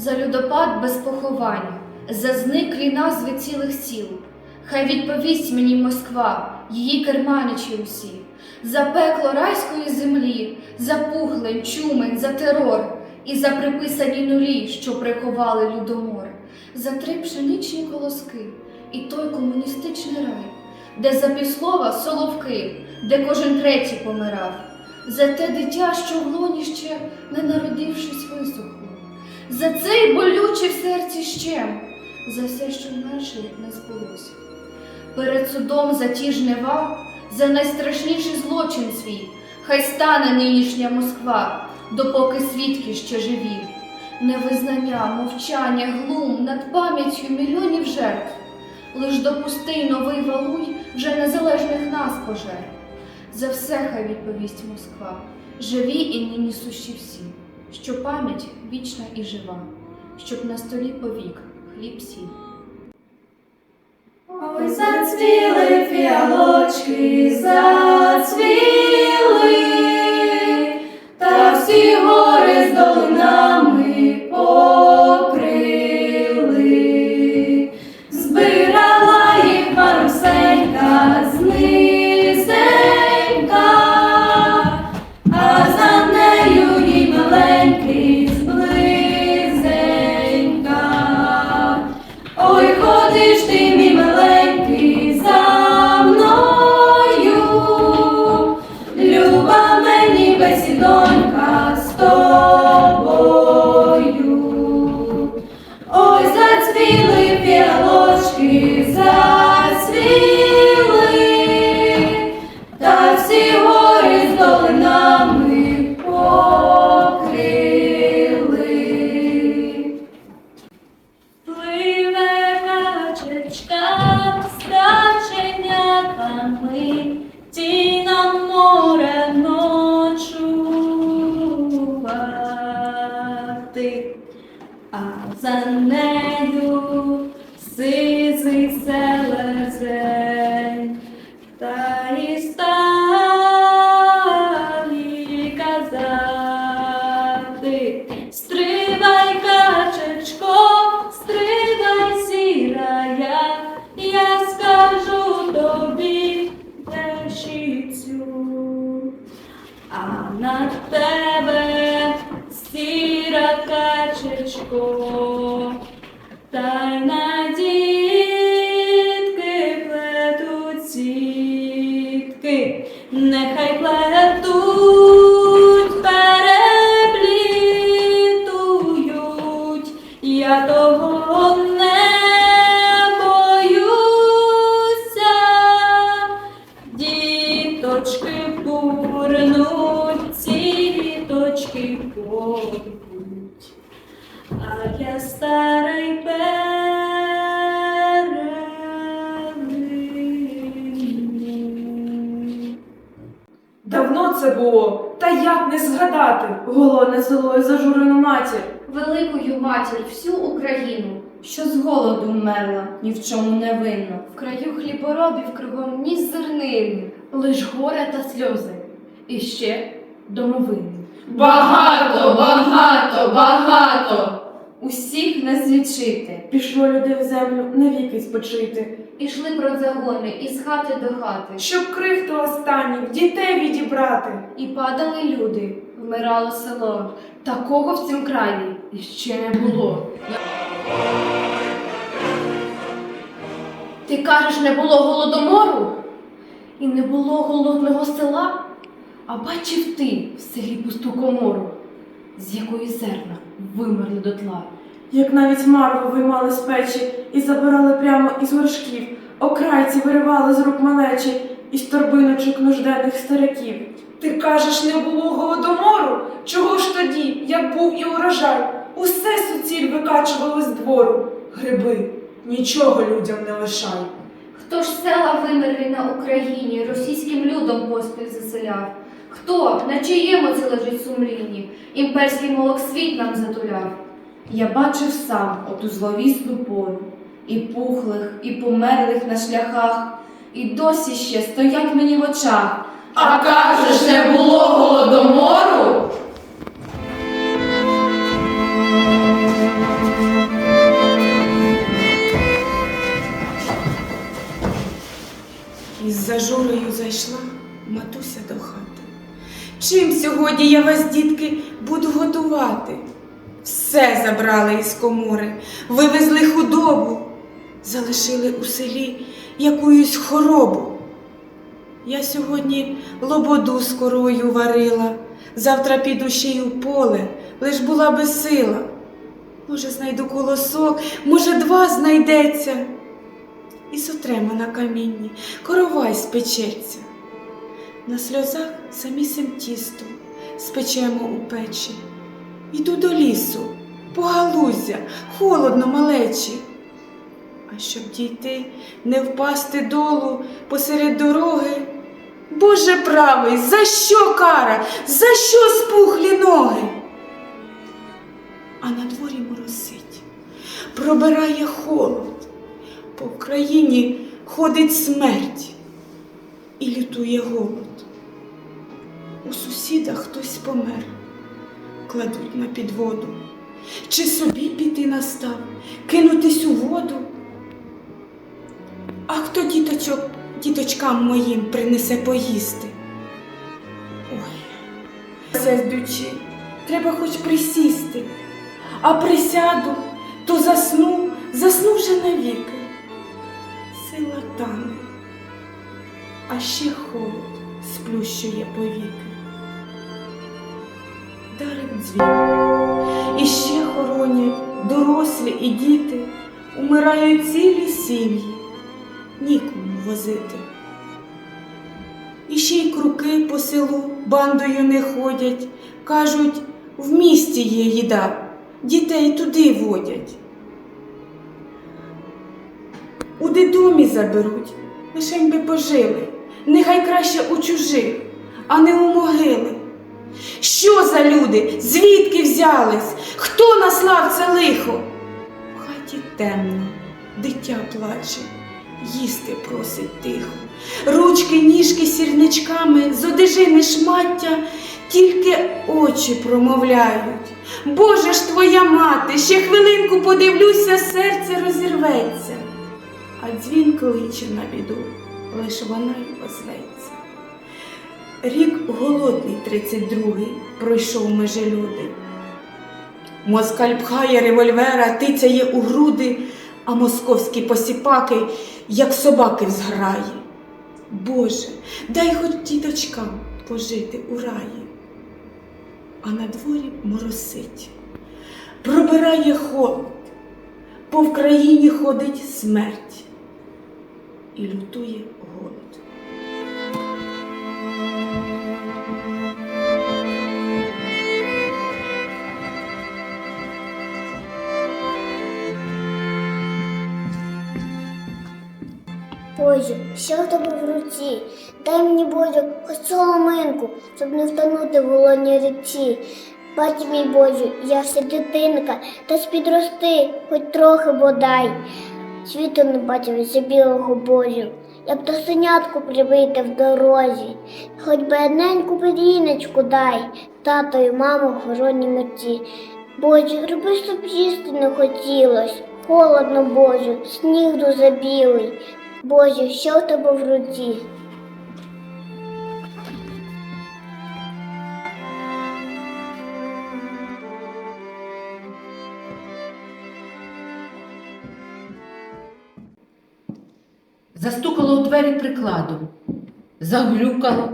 за людопад без поховань, за зниклі назви цілих сіл. Хай відповість мені Москва, її керманичі усі, за пекло райської землі, за пухлень, чумен, за терор і за приписані нулі, що приховали людомор, за три пшеничні колоски і той комуністичний рай, де за півслова соловки, де кожен третій помирав, за те дитя, що в лоні ще, не народившись, висохло, за цей болючий в серці щем, за все, що вмерше не збулося. Перед судом за ті жнива, за найстрашніший злочин свій, хай стане нинішня Москва, допоки свідки ще живі. Невизнання, мовчання, глум над пам'яттю мільйонів жертв. Лиш допусти новий валуй вже незалежних нас пожертв. За все хай відповість Москва, живі і нині сущі всі, що пам'ять вічна і жива, щоб на столі повік хліб сів. Ой, зацвіли фіалочки, зацвіли, та всі гори з за нею сизий селезень, та й сталі казати, стривай, качечко, стривай, сірая, я скажу тобі речицю, а на тебе сіра качечко, як не згадати голодне село і зажурену матір. Великою матір всю Україну, що з голоду вмерла, ні в чому не винна. в краю хліборобів кругом ні зернини, лиш горе та сльози, і ще домовини. Багато, багато, багато. Усіх не злічити. Пішло люди в землю навіки спочити, Ішли про загони із хати до хати, щоб крихту останніх дітей відібрати. і падали люди, вмирало село. Такого в цім краї іще не було. Ти кажеш, не було голодомору? І не було голодного села? А бачив ти в селі пусту комору, з якої зерна вимерли дотла. Як навіть марву виймали з печі і забирали прямо із горшків, окрайці виривали з рук малечі із торбиночок нужденних стариків. Ти кажеш, не було голодомору? Чого ж тоді, як був і урожай, усе суціль викачували з двору. Гриби, нічого людям не лишай. Хто ж села вимерли на Україні, російським людом поспіль заселяв? Хто, на чиєму це лежить сумлінні, імперський молоксвіт нам затуляв? Я бачив сам оту зловісну пору, і пухлих, і померлих на шляхах, і досі ще стоять мені в очах. А кажеш, не було голодомору. Із зажурою зайшла матуся до хати. Чим сьогодні я вас, дітки? Все забрали із комори, вивезли худобу, залишили у селі якуюсь хоробу. Я сьогодні лободу з корою варила, завтра піду ще й у поле, лиш була би сила. Може, знайду колосок, може, два знайдеться. І сотремо на камінні, коровай спечеться. На сльозах самісим тісто спечемо у печі. Йду до лісу, по галузя, холодно малечі. А щоб дійти, не впасти долу посеред дороги. Боже правий, за що кара? За що спухлі ноги? А на дворі моросить, пробирає холод, по країні ходить смерть і лютує голод. У сусіда хтось помер, кладуть на підводу. Чи собі піти настав, кинутись у воду? А хто діточок, діточкам моїм принесе поїсти? Ой, сердючи, треба хоч присісти, а присяду, то засну, засну вже навіки. Сила тане, а ще холод сплющує повіки. Дарить дзвін, і ще хоронять дорослі і діти, умирають цілі сім'ї, нікому возити. І ще й круки по селу бандою не ходять, кажуть, в місті є їда, дітей туди водять. У дидомі заберуть, лишень би пожили, нехай краще у чужих, а не у могили. Що за люди? Звідки взялись? Хто наслав це лихо? В хаті темно, дитя плаче, їсти просить тихо. Ручки, ніжки сірничками, з одежини шмаття, тільки очі промовляють. Боже ж твоя мати, ще хвилинку подивлюся, серце розірветься. А дзвін кличе на біду, лиш вона й озветься. Рік голодний, тридцять другий, пройшов межи люди. Москаль пхає револьвера, тицяє у груди, а московські посіпаки, як собаки в. Боже, дай хоч діточкам пожити у раї. А на дворі моросить, пробирає холод, по Вкраїні ходить смерть і лютує голод. Що в тебе в руці? Дай мені Боже, хоч соломинку, щоб не втонути в голодній річці. Бач мій Боже, я ще дитинка, та ж підрости, хоч трохи бодай. Світу не бачив за білого Божу, як то синятку привийте в дорозі, хоч би одненьку дай, тато і маму в хороній мерці. Боже, роби, щоб їсти не хотілось, холодно, Боже, сніг дуже білий. Боже, що в тебе в руці? Застукало у двері прикладом, заглюкало,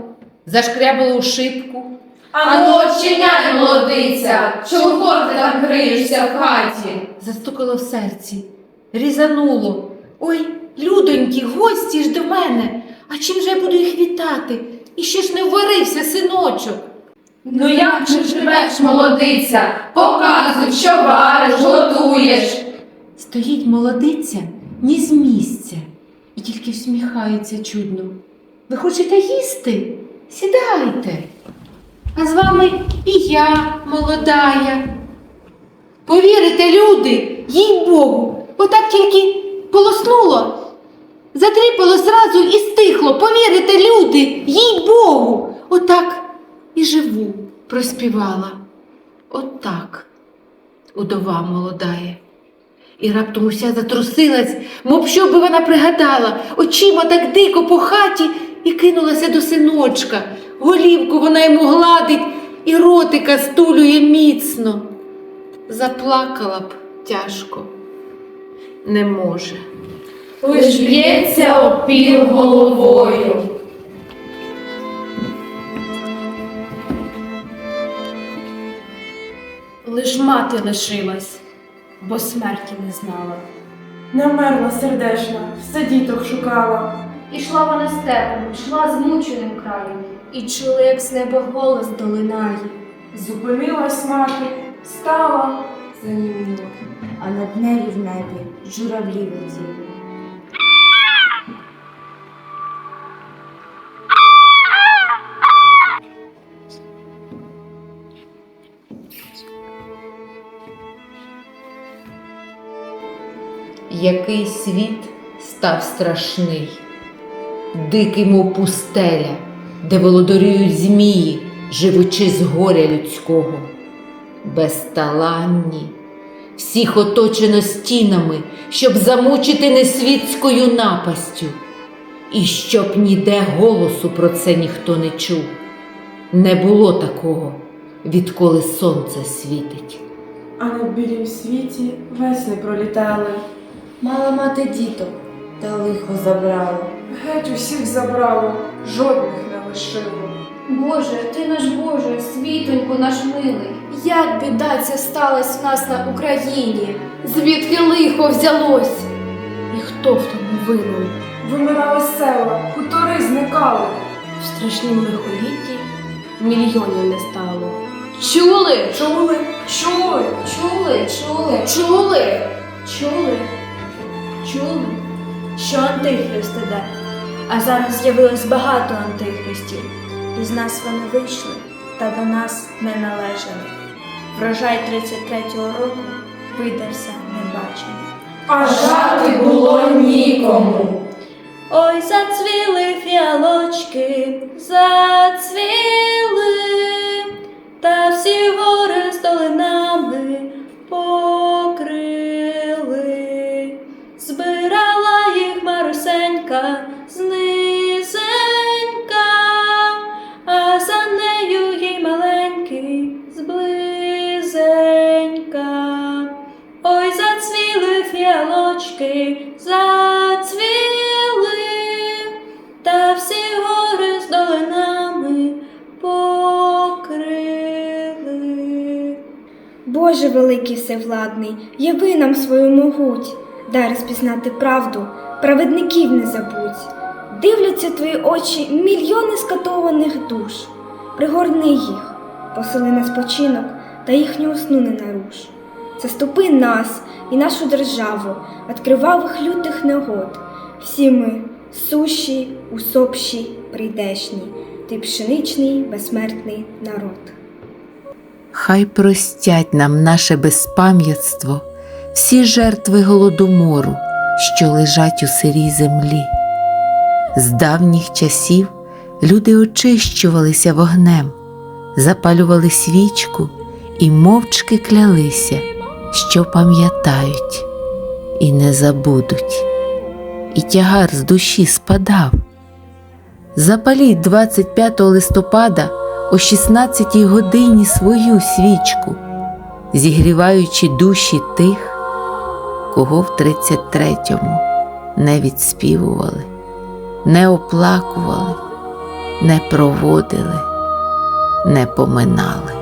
зашкрябало у шибку. Ану, очиняй, молодиця, чого ти там криєшся в хаті? Застукало в серці, різануло. Ой, людоньки, гості ж до мене. А чим же я буду їх вітати? І ще ж не вварився, синочок. Ну як же живеш, молодиця? Показуй, що вариш, готуєш. Стоїть молодиця ні з місця і тільки всміхається чудно. Ви хочете їсти? Сідайте. А з вами і я, молодая. Повірите, люди, їй Богу, отак тільки полоснуло, затріпало зразу і стихло. Повірите, люди, їй Богу, отак і живу, проспівала. Отак, удова молодая. І раптом уся затрусилась, мов що би вона пригадала, очима так дико по хаті і кинулася до синочка. голівку вона йому гладить і ротика стулює міцно. Заплакала б тяжко. Не може. Лиш б'ється опіл головою. Лиш мати лишилась, бо смерті не знала. Намерла сердешна, все діток шукала. Ішла вона степом, йшла змученим краєм. І чули, як з неба голос долинає. Зупинилась мати, стала. Заніміло, а над нею в небі журавлі летіли. Який світ став страшний, дикий, мов пустеля, де володарюють змії, живучи з горя людського, безталанні, всіх оточено стінами, щоб замучити несвітською напастю, і щоб ніде голосу про це ніхто не чув. Не було такого, відколи сонце світить. А на білім світі весни пролітали. Мала мати діток, та лихо забрало. Геть усіх забрало, жодних не лишило. Боже, ти наш Боже, світонько наш милий. Як біда ця сталась в нас на Україні? Звідки лихо взялось? І хто в тому винен? Вимирали села, хутори зникали. В страшнім лихолітті мільйонів не стало. Чули? Чули? Чули? Чули? Чули? Чули? Чули? Чули? що антихрист іде. А зараз з'явилось багато антихристів. Із нас вони вийшли, та до нас не належали. Врожай 33-го року видався небачений. А жати було нікому. Ой, зацвіли фіалочки, зацвіли, та всі гори з долинами Боже великий всевладний, яви нам свою могуть, дай розпізнати правду, праведників не забудь. Дивляться твої очі мільйони скатованих душ. Пригорни їх, посили на спочинок та їхнього сну не наруш. Заступи нас і нашу державу від кривавих лютих негод. Всі ми суші, усопші, прийдешні, ти пшеничний безсмертний народ. Хай простять нам наше безпам'ятство, всі жертви голодомору, що лежать у сирій землі. З давніх часів люди очищувалися вогнем, запалювали свічку і мовчки клялися, що пам'ятають і не забудуть. І тягар з душі спадав. Запаліть 25 листопада о 16 годині свою свічку, зігріваючи душі тих, кого в 33-му не відспівували, не оплакували, не проводили, не поминали.